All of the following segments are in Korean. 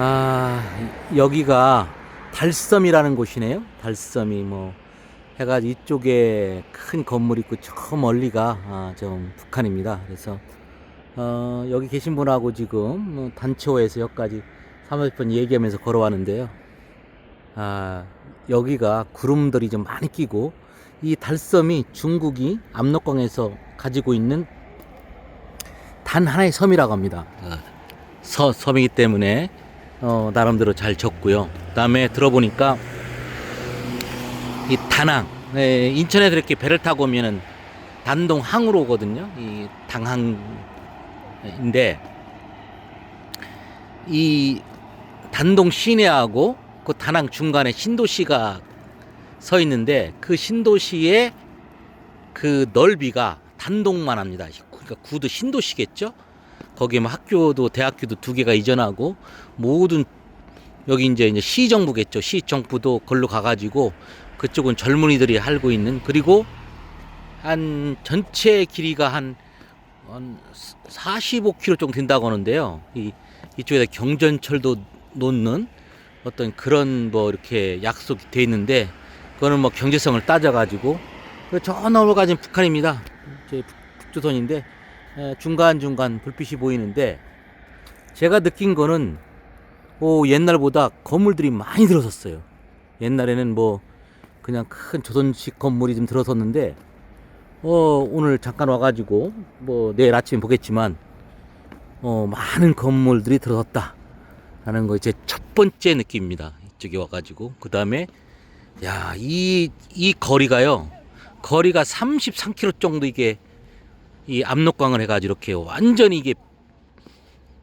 아, 여기가 달섬이라는 곳이네요. 달섬이 뭐 해가지고 이쪽에 큰 건물 있고 저 멀리가 아, 좀 북한입니다. 그래서 어, 여기 계신 분하고 지금 뭐 단초에서 여기까지 30분 얘기하면서 걸어왔는데요. 아, 여기가 구름들이 좀 많이 끼고 이 달섬이 중국이 압록강에서 가지고 있는 단 하나의 섬이라고 합니다. 어, 서, 섬이기 때문에 어, 나름대로 잘 졌고요. 그다음에 들어보니까 이 다낭 예, 인천에서 이렇게 배를 타고 오면은 단동 항으로 오거든요. 이 당항인데 이 단동 시내하고 그 다낭 중간에 신도시가 서 있는데 그 신도시의 그 넓이가 단동만 합니다. 그러니까 구도 신도시겠죠? 거기에 뭐 학교도 대학교도 두 개가 이전하고 모든 여기 이제 이제 시 정부겠죠. 시 정부도 걸로 가가지고 그쪽은 젊은이들이 살고 있는 그리고 한 전체 길이가 한, 한 45km 정도 된다고 하는데요. 이 이쪽에다 경전철도 놓는 어떤 그런 뭐 이렇게 약속이 돼 있는데 그거는 뭐 경제성을 따져가지고 그저 넘어가진 북한입니다. 제 북- 북조선인데 중간 중간 불빛이 보이는데 제가 느낀 거는 오, 옛날보다 건물들이 많이 들어섰어요. 옛날에는 뭐 그냥 큰 조선식 건물이 좀 들어섰는데 어, 오늘 잠깐 와가지고 뭐 내일 아침에 보겠지만 어, 많은 건물들이 들어섰다. 라는 거제첫 번째 느낌입니다. 이쪽에 와가지고 그 다음에 야, 이, 이 거리가요. 거리가 33km 정도 이게 이 압록강을 해가지고 이렇게 완전히 이게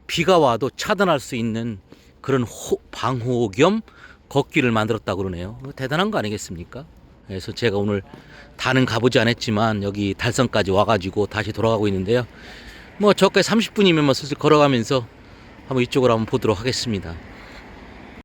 비가 와도 차단할 수 있는 그런 호, 방호 겸 걷기를 만들었다고 그러네요. 이거 대단한 거 아니겠습니까? 그래서 제가 오늘 다는 가보지 않았지만 여기 달성까지 와가지고 다시 돌아가고 있는데요. 뭐 저까지 30분이면 뭐 슬슬 걸어가면서 한번 이쪽으로 한번 보도록 하겠습니다.